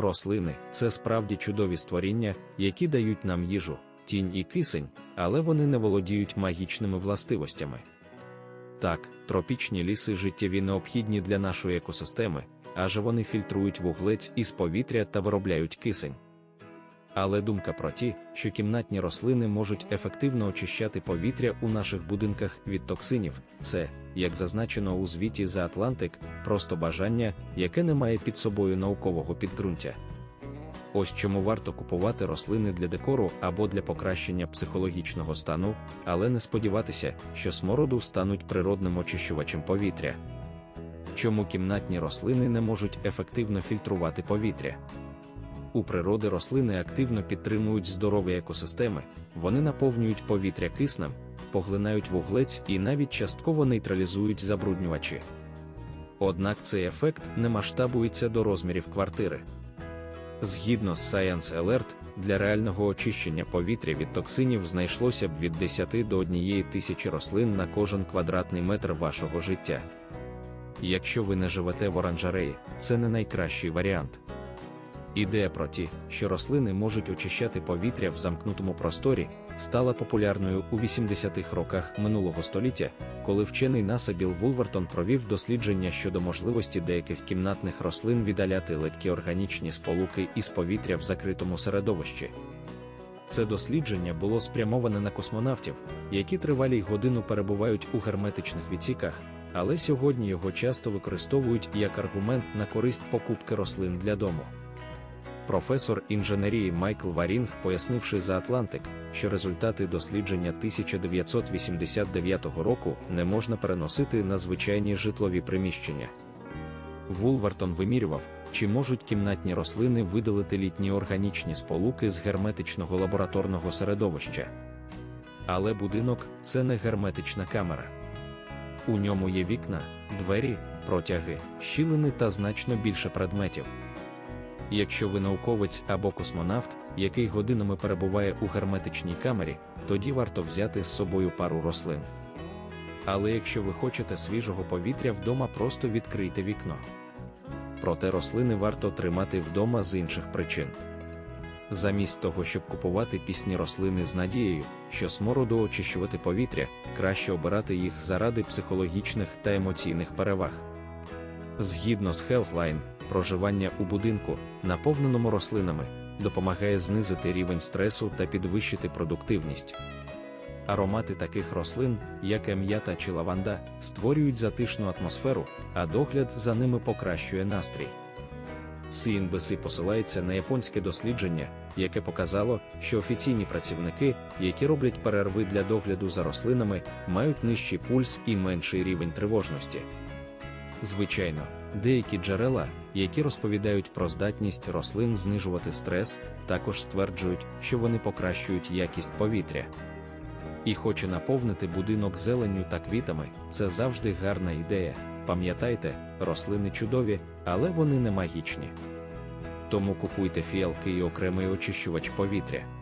Рослини це справді чудові створіння, які дають нам їжу, тінь і кисень, але вони не володіють магічними властивостями. Так, тропічні ліси життєві необхідні для нашої екосистеми, адже вони фільтрують вуглець із повітря та виробляють кисень. Але думка про ті, що кімнатні рослини можуть ефективно очищати повітря у наших будинках від токсинів, це, як зазначено у звіті за Атлантик, просто бажання, яке не має під собою наукового підґрунтя. Ось чому варто купувати рослини для декору або для покращення психологічного стану, але не сподіватися, що смороду стануть природним очищувачем повітря. Чому кімнатні рослини не можуть ефективно фільтрувати повітря? У природи рослини активно підтримують здорові екосистеми, вони наповнюють повітря киснем, поглинають вуглець і навіть частково нейтралізують забруднювачі. Однак цей ефект не масштабується до розмірів квартири. Згідно з Science Alert, для реального очищення повітря від токсинів знайшлося б від 10 до 1 тисячі рослин на кожен квадратний метр вашого життя. Якщо ви не живете в оранжереї, це не найкращий варіант. Ідея про ті, що рослини можуть очищати повітря в замкнутому просторі, стала популярною у 80-х роках минулого століття, коли вчений Наса Біл Вулвертон провів дослідження щодо можливості деяких кімнатних рослин віддаляти легкі органічні сполуки із повітря в закритому середовищі. Це дослідження було спрямоване на космонавтів, які тривалі годину перебувають у герметичних відсіках, але сьогодні його часто використовують як аргумент на користь покупки рослин для дому. Професор інженерії Майкл Варінг, пояснивши за Атлантик, що результати дослідження 1989 року не можна переносити на звичайні житлові приміщення. Вулвартон вимірював, чи можуть кімнатні рослини видалити літні органічні сполуки з герметичного лабораторного середовища. Але будинок це не герметична камера. У ньому є вікна, двері, протяги, щілини та значно більше предметів. Якщо ви науковець або космонавт, який годинами перебуває у герметичній камері, тоді варто взяти з собою пару рослин. Але якщо ви хочете свіжого повітря вдома, просто відкрийте вікно. Проте рослини варто тримати вдома з інших причин. Замість того, щоб купувати пісні рослини з надією, що смороду очищувати повітря, краще обирати їх заради психологічних та емоційних переваг. Згідно з Healthline, проживання у будинку, наповненому рослинами, допомагає знизити рівень стресу та підвищити продуктивність. Аромати таких рослин, як ем'ята чи лаванда, створюють затишну атмосферу, а догляд за ними покращує настрій. CNBC посилається на японське дослідження, яке показало, що офіційні працівники, які роблять перерви для догляду за рослинами, мають нижчий пульс і менший рівень тривожності. Звичайно, деякі джерела, які розповідають про здатність рослин знижувати стрес, також стверджують, що вони покращують якість повітря. І хоче наповнити будинок зеленню та квітами, це завжди гарна ідея. Пам'ятайте, рослини чудові, але вони не магічні. Тому купуйте фіалки і окремий очищувач повітря.